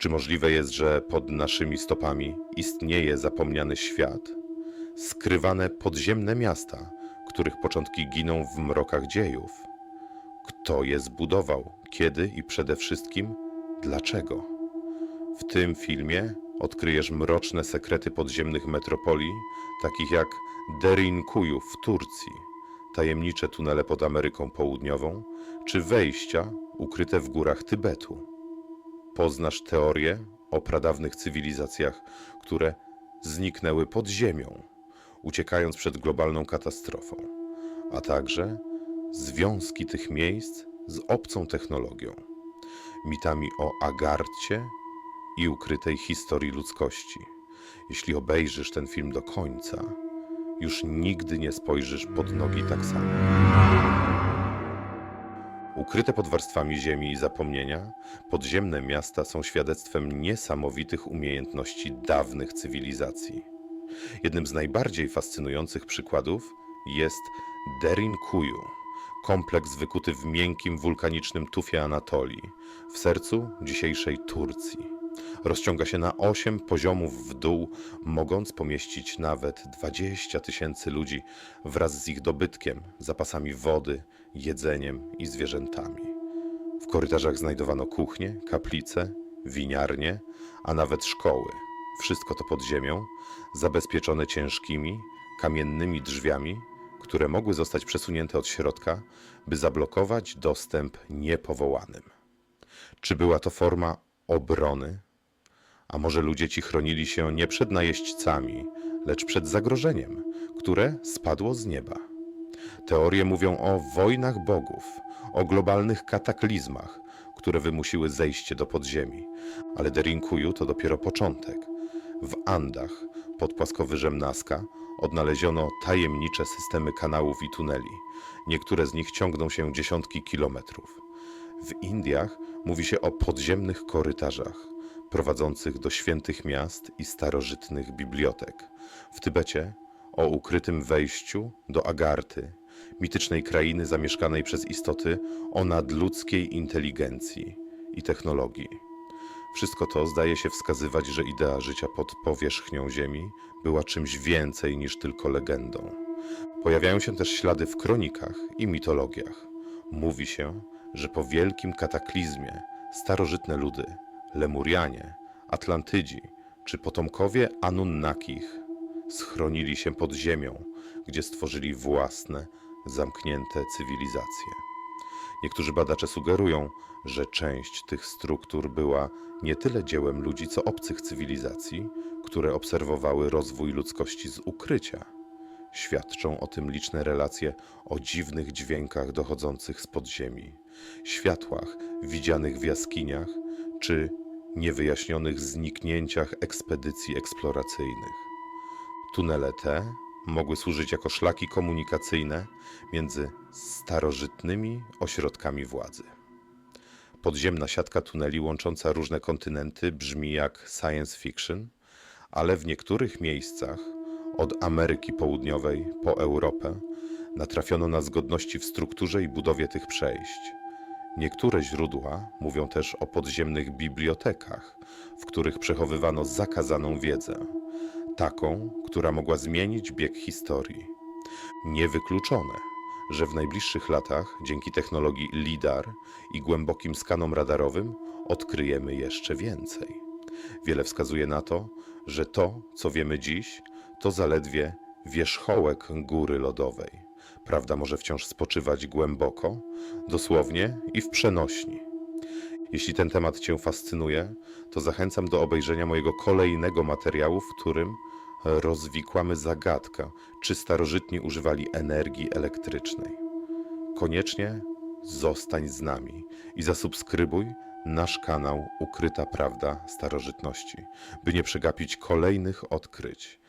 Czy możliwe jest, że pod naszymi stopami istnieje zapomniany świat? Skrywane podziemne miasta, których początki giną w mrokach dziejów? Kto je zbudował? Kiedy i przede wszystkim dlaczego? W tym filmie odkryjesz mroczne sekrety podziemnych metropolii, takich jak Derinkuju w Turcji, tajemnicze tunele pod Ameryką Południową, czy wejścia ukryte w górach Tybetu. Poznasz teorie o pradawnych cywilizacjach, które zniknęły pod ziemią, uciekając przed globalną katastrofą, a także związki tych miejsc z obcą technologią, mitami o Agarcie i ukrytej historii ludzkości. Jeśli obejrzysz ten film do końca, już nigdy nie spojrzysz pod nogi tak samo. Ukryte pod warstwami ziemi i zapomnienia, podziemne miasta są świadectwem niesamowitych umiejętności dawnych cywilizacji. Jednym z najbardziej fascynujących przykładów jest Derin Kuju, kompleks wykuty w miękkim wulkanicznym tufie Anatolii, w sercu dzisiejszej Turcji. Rozciąga się na osiem poziomów w dół, mogąc pomieścić nawet 20 tysięcy ludzi wraz z ich dobytkiem, zapasami wody, jedzeniem i zwierzętami. W korytarzach znajdowano kuchnie, kaplice, winiarnie, a nawet szkoły. Wszystko to pod ziemią, zabezpieczone ciężkimi, kamiennymi drzwiami, które mogły zostać przesunięte od środka, by zablokować dostęp niepowołanym. Czy była to forma obrony? A może ludzie ci chronili się nie przed najeźdźcami, lecz przed zagrożeniem, które spadło z nieba? Teorie mówią o wojnach bogów, o globalnych kataklizmach, które wymusiły zejście do podziemi. Ale Derinkuju to dopiero początek. W Andach, pod płaskowyżem Nazca, odnaleziono tajemnicze systemy kanałów i tuneli. Niektóre z nich ciągną się dziesiątki kilometrów. W Indiach mówi się o podziemnych korytarzach prowadzących do świętych miast i starożytnych bibliotek. W Tybecie o ukrytym wejściu do Agarty, mitycznej krainy zamieszkanej przez istoty o nadludzkiej inteligencji i technologii. Wszystko to zdaje się wskazywać, że idea życia pod powierzchnią Ziemi była czymś więcej niż tylko legendą. Pojawiają się też ślady w kronikach i mitologiach. Mówi się, że po wielkim kataklizmie starożytne ludy, Lemurianie, Atlantydzi czy potomkowie Anunnakich schronili się pod ziemią, gdzie stworzyli własne, zamknięte cywilizacje. Niektórzy badacze sugerują, że część tych struktur była nie tyle dziełem ludzi, co obcych cywilizacji, które obserwowały rozwój ludzkości z ukrycia. Świadczą o tym liczne relacje o dziwnych dźwiękach dochodzących z podziemi, światłach widzianych w jaskiniach czy niewyjaśnionych zniknięciach ekspedycji eksploracyjnych. Tunele te mogły służyć jako szlaki komunikacyjne między starożytnymi ośrodkami władzy. Podziemna siatka tuneli łącząca różne kontynenty brzmi jak science fiction, ale w niektórych miejscach, od Ameryki Południowej po Europę, natrafiono na zgodności w strukturze i budowie tych przejść. Niektóre źródła mówią też o podziemnych bibliotekach, w których przechowywano zakazaną wiedzę, taką, która mogła zmienić bieg historii. Niewykluczone, że w najbliższych latach, dzięki technologii LIDAR i głębokim skanom radarowym, odkryjemy jeszcze więcej. Wiele wskazuje na to, że to, co wiemy dziś, to zaledwie wierzchołek góry lodowej. Prawda może wciąż spoczywać głęboko, dosłownie i w przenośni. Jeśli ten temat Cię fascynuje, to zachęcam do obejrzenia mojego kolejnego materiału, w którym rozwikłamy zagadkę, czy starożytni używali energii elektrycznej. Koniecznie zostań z nami i zasubskrybuj nasz kanał Ukryta Prawda Starożytności, by nie przegapić kolejnych odkryć.